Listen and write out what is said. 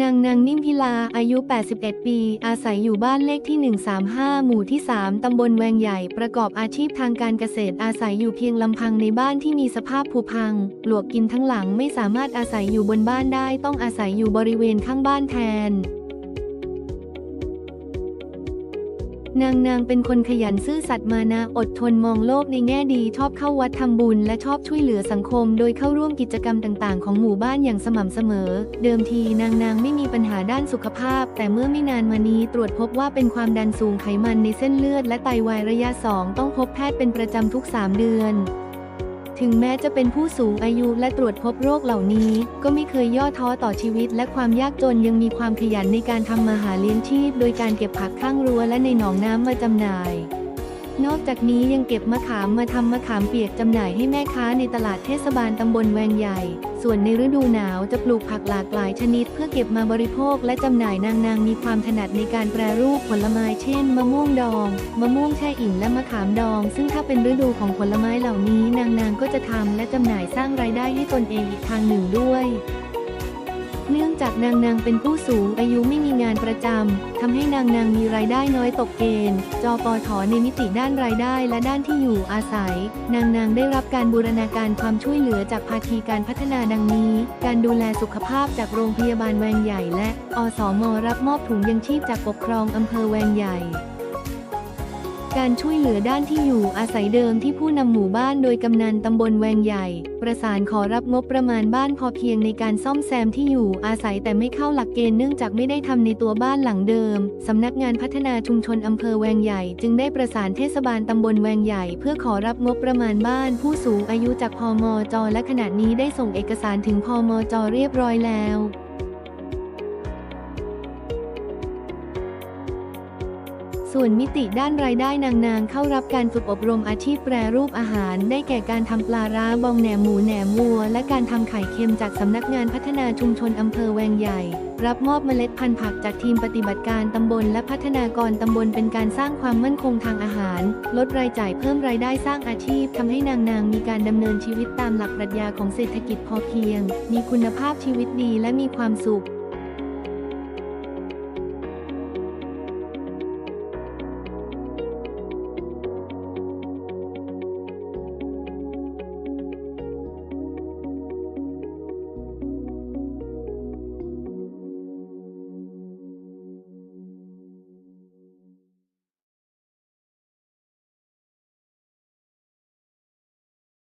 นางนางนิ่มพิลาอายุ 81 ปี อาศัยอยู่บ้านเลขที่ 135 หมู่ที่ 3 ตำบลแวงใหญ่ ประกอบอาชีพทางการเกษตรอาศัยอยู่เพียงลำพังในบ้านที่มีสภาพผุพัง หลวกกินทั้งหลังไม่สามารถอาศัยอยู่บนบ้านได้ต้องอาศัยอยู่บริเวณข้างบ้านแทน นางนางเป็นคนขยันซื่อสัตย์มานะ อดทนมองโลกในแง่ดีชอบเข้าวัดทำบุญ และชอบช่วยเหลือสังคม โดยเข้าร่วมกิจกรรมต่าง ๆ ของหมู่บ้านอย่างสม่ำเสมอ เดิมทีนางนางไม่มีปัญหาด้านสุขภาพ แต่เมื่อไม่นานมานี้ตรวจพบว่าเป็นความดันสูงไขมันในเส้นเลือดและไตวายระยะ 2 ต้องพบแพทย์เป็นประจำทุก 3 เดือน ถึงแม้จะเป็นผู้สูงอายุและตรวจพบโรคเหล่านี้ ก็ไม่เคยย่อท้อต่อชีวิต และความยากจนยังมีความขยันในการทำมาหาเลี้ยงชีพ โดยการเก็บผักข้างรั้วและในหนองน้ำมาจำหน่าย นอกจากนี้ยังเก็บมะขามมาทำมะขามเปียกจำหน่ายให้แม่ค้าในตลาดเทศบาลตำบลแวงใหญ่ ส่วนในฤดูหนาวจะปลูกผักหลากหลายชนิด เพื่อเก็บมาบริโภคและจำหน่ายนางนางมีความถนัดในการแปรรูปผลไม้เช่น มะม่วงดอง มะม่วงแช่อิ่มและมะขามดอง ซึ่งถ้าเป็นฤดูของผลไม้เหล่านี้นางนางก็จะทำและจำหน่ายสร้างรายได้ให้ตนเองอีกทางหนึ่งด้วย เนื่องจากนางนางเป็นผู้สูงอายุไม่มีงานประจำทำให้นางนางมีรายได้น้อยตกเกณฑ์ จปทในมิติด้านรายได้และด้านที่อยู่อาศัย นางนางได้รับการบูรณาการความช่วยเหลือจากภาคีการพัฒนาดังนี้ การดูแลสุขภาพจากโรงพยาบาลแวงใหญ่ และ อสมรับมอบถุงยังชีพจากปกครองอำเภอแวงใหญ่ การช่วยเหลือด้านที่อยู่อาศัยเดิมที่ผู้นำหมู่บ้านโดยกำนันตำบลแวงใหญ่ ประสานขอรับงบประมาณบ้านพอเพียงในการซ่อมแซมที่อยู่อาศัยแต่ไม่เข้าหลักเกณฑ์เนื่องจากไม่ได้ทำในตัวบ้านหลังเดิมสำนักงานพัฒนาชุมชนอำเภอแวงใหญ่ จึงได้ประสานเทศบาลตำบลแวงใหญ่ เพื่อขอรับงบประมาณบ้าน ผู้สูงอายุจากพมจและขณะนี้ได้ส่งเอกสารถึงพมจเรียบร้อยแล้ว ส่วนมิติด้านรายได้นางนางเข้ารับการฝึกอบรมอาชีพแปรรูปอาหาร ได้แก่การทำปลาร้าบองแหนมหมูแหนมวัว และการทำไข่เค็มจากสำนักงานพัฒนาชุมชนอำเภอแวงใหญ่ รับมอบเมล็ดพันธุ์ผักจากทีมปฏิบัติการตำบลและพัฒนากรตำบลเป็นการสร้างความมั่นคงทางอาหาร ลดรายจ่ายเพิ่มรายได้สร้างอาชีพทำให้นางนางมีการดำเนินชีวิตตามหลักปรัชญาของเศรษฐกิจพอเพียง มีคุณภาพชีวิตดีและมีความสุข